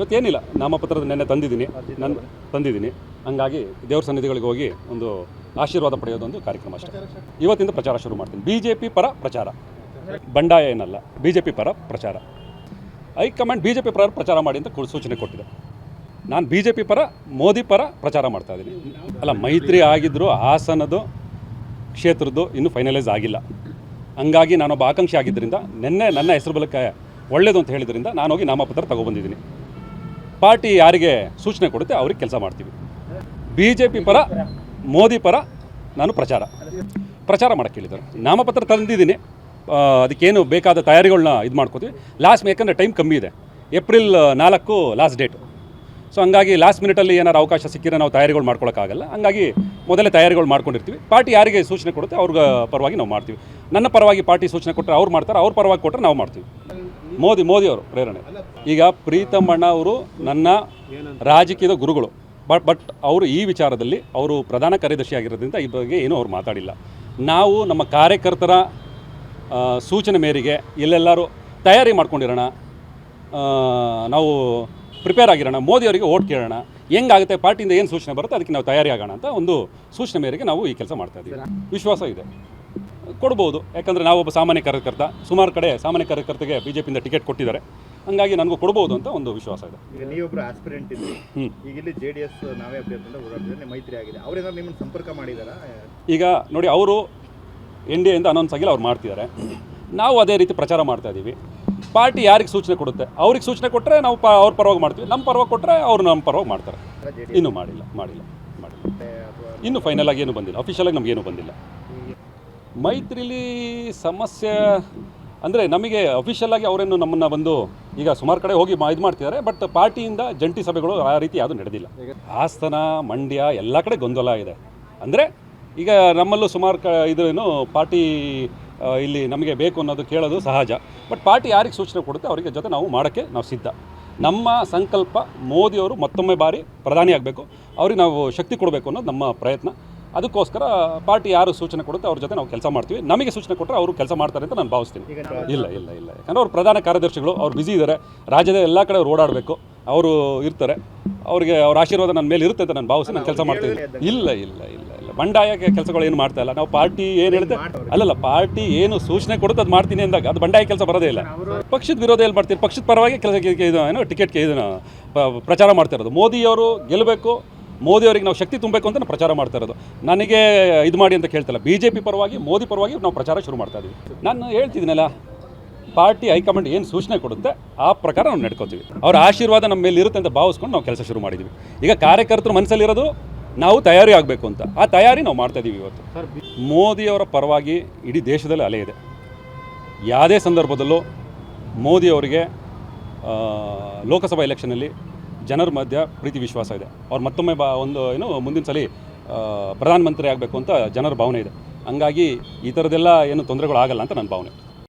ಇವತ್ತೇನಿಲ್ಲ. ನಾಮಪತ್ರದ ನೆನ್ನೆ ತಂದಿದ್ದೀನಿ. ನಾನು ತಂದಿದ್ದೀನಿ. ಹಂಗಾಗಿ ದೇವ್ರ ಸನ್ನಿಧಿಗಳಿಗೆ ಹೋಗಿ ಒಂದು ಆಶೀರ್ವಾದ ಪಡೆಯೋದೊಂದು ಕಾರ್ಯಕ್ರಮ ಅಷ್ಟೇ. ಇವತ್ತಿಂದ ಪ್ರಚಾರ ಶುರು ಮಾಡ್ತೀನಿ. ಬಿ ಜೆ ಪಿ ಪರ ಪ್ರಚಾರ. ಬಂಡಾಯ ಏನಲ್ಲ ಬಿ ಜೆ ಪಿ ಪರ ಪ್ರಚಾರ. ಹೈಕಮಾಂಡ್ ಬಿ ಜೆ ಪಿ ಪರ ಪ್ರಚಾರ ಮಾಡಿ ಅಂತ ಸೂಚನೆ ಕೊಟ್ಟಿದೆ. ನಾನು ಬಿ ಜೆ ಪಿ ಪರ ಮೋದಿ ಪರ ಪ್ರಚಾರ ಮಾಡ್ತಾ ಇದ್ದೀನಿ. ಅಲ್ಲ ಮೈತ್ರಿ ಆಗಿದ್ದರೂ ಹಾಸನದು ಕ್ಷೇತ್ರದ್ದು ಇನ್ನೂ ಫೈನಲೈಸ್ ಆಗಿಲ್ಲ. ಹಂಗಾಗಿ ನಾನೊಬ್ಬ ಆಕಾಂಕ್ಷಿ ಆಗಿದ್ದರಿಂದ ನಿನ್ನೆ ನನ್ನ ಹೆಸರು ಬಲಕ್ಕೆ ಒಳ್ಳೇದು ಅಂತ ಹೇಳಿದ್ರಿಂದ ನಾನು ಹೋಗಿ ನಾಮಪತ್ರ ತಗೊಬಂದಿದ್ದೀನಿ ಪಾರ್ಟಿ ಯಾರಿಗೆ ಸೂಚನೆ ಕೊಡುತ್ತೆ, ಅವ್ರಿಗೆ ಕೆಲಸ ಮಾಡ್ತೀವಿ. ಬಿ ಜೆ ಪಿ ಪರ, ಮೋದಿ ಪರ ನಾನು ಪ್ರಚಾರ. ಪ್ರಚಾರ ಮಾಡಕ್ಕೆ ಹೇಳಿದ್ದಾರೆ. ನಾಮಪತ್ರ ತಂದಿದ್ದೀನಿ. ಅದಕ್ಕೇನು ಬೇಕಾದ ತಯಾರಿಗಳನ್ನ ಇದು ಮಾಡ್ಕೋತೀವಿ. ಲಾಸ್ಟ್ ಯಾಕಂದರೆ ಟೈಮ್ ಕಮ್ಮಿ ಇದೆ. ಏಪ್ರಿಲ್ ನಾಲ್ಕು ಲಾಸ್ಟ್ ಡೇಟ್ ಸೊ ಹಂಗಾಗಿ ಲಾಸ್ಟ್ ಮಿನಿಟಲ್ಲಿ ಏನಾರು ಅವಕಾಶ ಸಿಕ್ಕಿದ್ರೆ ನಾವು ತಯಾರಿಗಳು ಮಾಡ್ಕೊಳಕ್ಕಾಗಲ್ಲ. ಹಂಗಾಗಿ ಮೊದಲೇ ತಯಾರಿಗಳು ಮಾಡ್ಕೊಂಡಿರ್ತೀವಿ. ಪಾರ್ಟಿ ಯಾರಿಗೆ ಸೂಚನೆ ಕೊಡುತ್ತೆ, ಅವ್ರಿಗೆ ಪರವಾಗಿ ನಾವು ಮಾಡ್ತೀವಿ. ನನ್ನ ಪರವಾಗಿ ಪಾರ್ಟಿ ಸೂಚನೆ ಕೊಟ್ಟರೆ ಅವ್ರು ಮಾಡ್ತಾರೆ, ಅವ್ರ ಪರವಾಗಿ ಕೊಟ್ಟರೆ ನಾವು ಮಾಡ್ತೀವಿ. ಮೋದಿ ಮೋದಿ ಅವರು ಪ್ರೇರಣೆ. ಈಗ ಪ್ರೀತಮ್ ಅಣ್ಣ ಅವರು ನನ್ನ ರಾಜಕೀಯದ ಗುರುಗಳು. ಬಟ್ ಬಟ್ ಅವರು ಈ ವಿಚಾರದಲ್ಲಿ ಅವರು ಪ್ರಧಾನ ಕಾರ್ಯದರ್ಶಿ ಆಗಿರೋದ್ರಿಂದ ಈ ಬಗ್ಗೆ ಏನೂ ಅವ್ರು ಮಾತಾಡಿಲ್ಲ. ನಾವು ನಮ್ಮ ಕಾರ್ಯಕರ್ತರ ಸೂಚನೆ ಮೇರೆಗೆ ಇಲ್ಲೆಲ್ಲರೂ ತಯಾರಿ ಮಾಡ್ಕೊಂಡಿರೋಣ. ನಾವು ಪ್ರಿಪೇರ್ ಆಗಿರೋಣ. ಮೋದಿ ಅವರಿಗೆ ಓಟ್ ಕೇಳೋಣ. ಹೆಂಗಾಗುತ್ತೆ, ಪಾರ್ಟಿಯಿಂದ ಏನು ಸೂಚನೆ ಬರುತ್ತೆ, ಅದಕ್ಕೆ ನಾವು ತಯಾರಿ ಆಗೋಣ ಅಂತ ಒಂದು ಸೂಚನೆ ಮೇರೆಗೆ ನಾವು ಈ ಕೆಲಸ ಮಾಡ್ತಾ ಇದ್ದೀವಿ. ವಿಶ್ವಾಸ ಇದೆ. ಕೊಡ್ಬೋದು. ಯಾಕಂದರೆ ನಾವೊಬ್ಬ ಸಾಮಾನ್ಯ ಕಾರ್ಯಕರ್ತ ಸುಮಾರು ಕಡೆ ಸಾಮಾನ್ಯ ಕಾರ್ಯಕರ್ತರಿಗೆ ಬಿ ಜೆ ಪಿಯಿಂದ ಟಿಕೆಟ್ ಕೊಟ್ಟಿದ್ದಾರೆ. ಹಂಗಾಗಿ ನನಗೂ ಕೊಡ್ಬೋದು ಅಂತ ಒಂದು ವಿಶ್ವಾಸ ಇದೆ. ಈಗ ನೀವೊಬ್ಬರು ಆಸ್ಪಿರೆಂಟ್ ಇದ್ದೀರಿ ಈಗ ಇಲ್ಲಿ ಜೆ ಡಿ ಎಸ್ ನಾವೇ ಅಭ್ಯರ್ಥಿ ಓಡಾಡ್ತಿದ್ದಾರೆ ಮೈತ್ರಿ ಆಗಿದೆ. ಅವರೆಲ್ಲ ನಿಮ್ಮನ್ನು ಸಂಪರ್ಕ ಮಾಡಿದಾರಾ? ಈಗ ನೋಡಿ ಅವರು ಎನ್ ಡಿ ಎಯಿಂದ ಅನೌನ್ಸ್ ಆಗಿಲ್ಲ ಅವ್ರು ಮಾಡ್ತಿದ್ದಾರೆ. ನಾವು ಅದೇ ರೀತಿ ಪ್ರಚಾರ ಮಾಡ್ತಾ ಇದ್ದೀವಿ. ಪಾರ್ಟಿ ಯಾರಿಗೆ ಸೂಚನೆ ಕೊಡುತ್ತೆ? ಅವ್ರಿಗೆ ಸೂಚನೆ ಕೊಟ್ಟರೆ ನಾವು ಪ ಅವ್ರ ಪರವಾಗಿ ಮಾಡ್ತೀವಿ. ನಮ್ಮ ಪರವಾಗಿ ಕೊಟ್ಟರೆ ಅವರು ನಮ್ಮ ಪರವಾಗಿ ಮಾಡ್ತಾರೆ. ಇನ್ನೂ ಮಾಡಿಲ್ಲ ಮಾಡಿಲ್ಲ ಮಾಡಿಲ್ಲ. ಇನ್ನೂ ಫೈನಲ್ ಆಗಿ ಏನೂ ಬಂದಿಲ್ಲ. ಅಫಿಷಿಯಲಾಗಿ ನಮಗೇನು ಬಂದಿಲ್ಲ. ಮೈತ್ರಿಲಿ ಸಮಸ್ಯೆ, ಅಂದರೆ ನಮಗೆ ಅಫಿಷಿಯಲ್ ಆಗಿ ಅವರೇನು ನಮ್ಮನ್ನು ಬಂದು ಈಗ ಸುಮಾರು ಕಡೆ ಹೋಗಿ ಇದು ಮಾಡ್ತಿದ್ದಾರೆ ಬಟ್ ಪಾರ್ಟಿಯಿಂದ ಜಂಟಿ ಸಭೆಗಳು ಆ ರೀತಿ ಯಾವುದು ನಡೆದಿಲ್ಲ. ಹಾಸನ, ಮಂಡ್ಯ ಎಲ್ಲ ಕಡೆ ಗೊಂದಲ ಇದೆ. ಅಂದರೆ ಈಗ ನಮ್ಮಲ್ಲೂ ಸುಮಾರು ಕ ಇದೇನು ಪಾರ್ಟಿ ಇಲ್ಲಿ ನಮಗೆ ಬೇಕು ಅನ್ನೋದು ಕೇಳೋದು ಸಹಜ. ಬಟ್ ಪಾರ್ಟಿ ಯಾರಿಗೆ ಸೂಚನೆ ಕೊಡುತ್ತೆ ಅವರಿಗೆ ಜೊತೆ ನಾವು ಮಾಡೋಕ್ಕೆ ನಾವು ಸಿದ್ಧ. ನಮ್ಮ ಸಂಕಲ್ಪ ಮೋದಿಯವರು ಮತ್ತೊಮ್ಮೆ ಬಾರಿ ಪ್ರಧಾನಿ ಆಗಬೇಕು. ಅವ್ರಿಗೆ ನಾವು ಶಕ್ತಿ ಕೊಡಬೇಕು ಅನ್ನೋದು ನಮ್ಮ ಪ್ರಯತ್ನ. ಅದಕ್ಕೋಸ್ಕರ ಪಾರ್ಟಿ ಯಾರು ಸೂಚನೆ ಕೊಡುತ್ತೆ ಅವ್ರ ಜೊತೆ ನಾವು ಕೆಲಸ ಮಾಡ್ತೀವಿ. ನಮಗೆ ಸೂಚನೆ ಕೊಟ್ಟರೆ ಅವರು ಕೆಲಸ ಮಾಡ್ತಾರೆ ಅಂತ ನಾನು ಭಾವಿಸ್ತೀನಿ. ಇಲ್ಲ ಇಲ್ಲ ಇಲ್ಲ. ಯಾಕಂದರೆ ಅವ್ರು ಪ್ರಧಾನ ಕಾರ್ಯದರ್ಶಿಗಳು ಅವ್ರು ಬ್ಯುಸಿ ಇದ್ದಾರೆ ರಾಜ್ಯದ ಎಲ್ಲ ಕಡೆ ಅವ್ರು ಓಡಾಡಬೇಕು. ಅವರು ಇರ್ತಾರೆ. ಅವರಿಗೆ ಅವ್ರ ಆಶೀರ್ವಾದ ನನ್ನ ಮೇಲೆ ಇರುತ್ತೆ ಅಂತ ನಾನು ಭಾವಿಸಿ ನಾನು ಕೆಲಸ ಮಾಡ್ತೀನಿ. ಇಲ್ಲ ಇಲ್ಲ ಇಲ್ಲ ಇಲ್ಲ. ಬಂಡಾಯ ಕೆಲಸಗಳು ಏನು ಮಾಡ್ತಾ ಇಲ್ಲ. ನಾವು ಪಾರ್ಟಿ ಏನು ಹೇಳಿದೆ ಅಲ್ಲಲ್ಲ ಪಾರ್ಟಿ ಏನು ಸೂಚನೆ ಕೊಡುತ್ತೆ ಅದು ಮಾಡ್ತೀನಿ ಅಂದಾಗ ಅದು ಬಂಡಾಯ ಕೆಲಸ ಬರೋದೇ ಇಲ್ಲ. ಪಕ್ಷದ ವಿರೋಧ ಎಲ್ಲಿ ಮಾಡ್ತೀರಿ? ಪಕ್ಷದ ಪರವಾಗಿ ಕೆಲಸ ಇದು ಏನೋ ಟಿಕೆಟ್ಗೆ ಇದನ್ನು ಪ್ರಚಾರ ಮಾಡ್ತಾ ಇರೋದು. ಮೋದಿಯವರು ಗೆಲ್ಲಬೇಕು ಮೋದಿ ಅವರಿಗೆ ನಾವು ಶಕ್ತಿ ತುಂಬಬೇಕು ಅಂತ ನಾವು ಪ್ರಚಾರ ಮಾಡ್ತಾ ಇರೋದು. ನನಗೆ ಇದು ಮಾಡಿ ಅಂತ ಕೇಳ್ತಿಲ್ಲ ಬಿ ಜೆ ಪಿ ಪರವಾಗಿ, ಮೋದಿ ಪರವಾಗಿ ನಾವು ಪ್ರಚಾರ ಶುರು ಮಾಡ್ತಾ ಇದ್ದೀವಿ ನಾನು ಹೇಳ್ತಿದ್ದೀನಲ್ಲ, ಪಾರ್ಟಿ ಹೈಕಮಾಂಡ್ ಏನು ಸೂಚನೆ ಕೊಡುತ್ತೆ, ಆ ಪ್ರಕಾರ ನಾವು ನಡ್ಕೋತೀವಿ. ಅವ್ರ ಆಶೀರ್ವಾದ ನಮ್ಮ ಮೇಲೆ ಇರುತ್ತೆ ಅಂತ ಭಾವಿಸ್ಕೊಂಡು ನಾವು ಕೆಲಸ ಶುರು ಮಾಡಿದ್ದೀವಿ ಈಗ ಕಾರ್ಯಕರ್ತರು ಮನಸ್ಸಲ್ಲಿರೋದು, ನಾವು ತಯಾರಿ ಆಗಬೇಕು ಅಂತ. ಆ ತಯಾರಿ ನಾವು ಮಾಡ್ತಾ ಇದ್ದೀವಿ ಇವತ್ತು. ಮೋದಿಯವರ ಪರವಾಗಿ ಇಡೀ ದೇಶದಲ್ಲಿ ಅಲೆ ಇದೆ. ಯಾವುದೇ ಸಂದರ್ಭದಲ್ಲೂ ಮೋದಿಯವರಿಗೆ ಲೋಕಸಭಾ ಎಲೆಕ್ಷನಲ್ಲಿ ಜನರ ಮಧ್ಯ ಪ್ರೀತಿ ವಿಶ್ವಾಸ ಇದೆ. ಅವ್ರು ಮತ್ತೊಮ್ಮೆ ಬಾ ಒಂದು, ಏನು, ಮುಂದಿನ ಸಲ ಪ್ರಧಾನಮಂತ್ರಿ ಆಗಬೇಕು ಅಂತ ಜನರ ಭಾವನೆ ಇದೆ. ಹಂಗಾಗಿ ಈ ಥರದ್ದೆಲ್ಲ ಏನು ತೊಂದರೆಗಳು ಆಗಲ್ಲ ಅಂತ ನನ್ನ ಭಾವನೆ.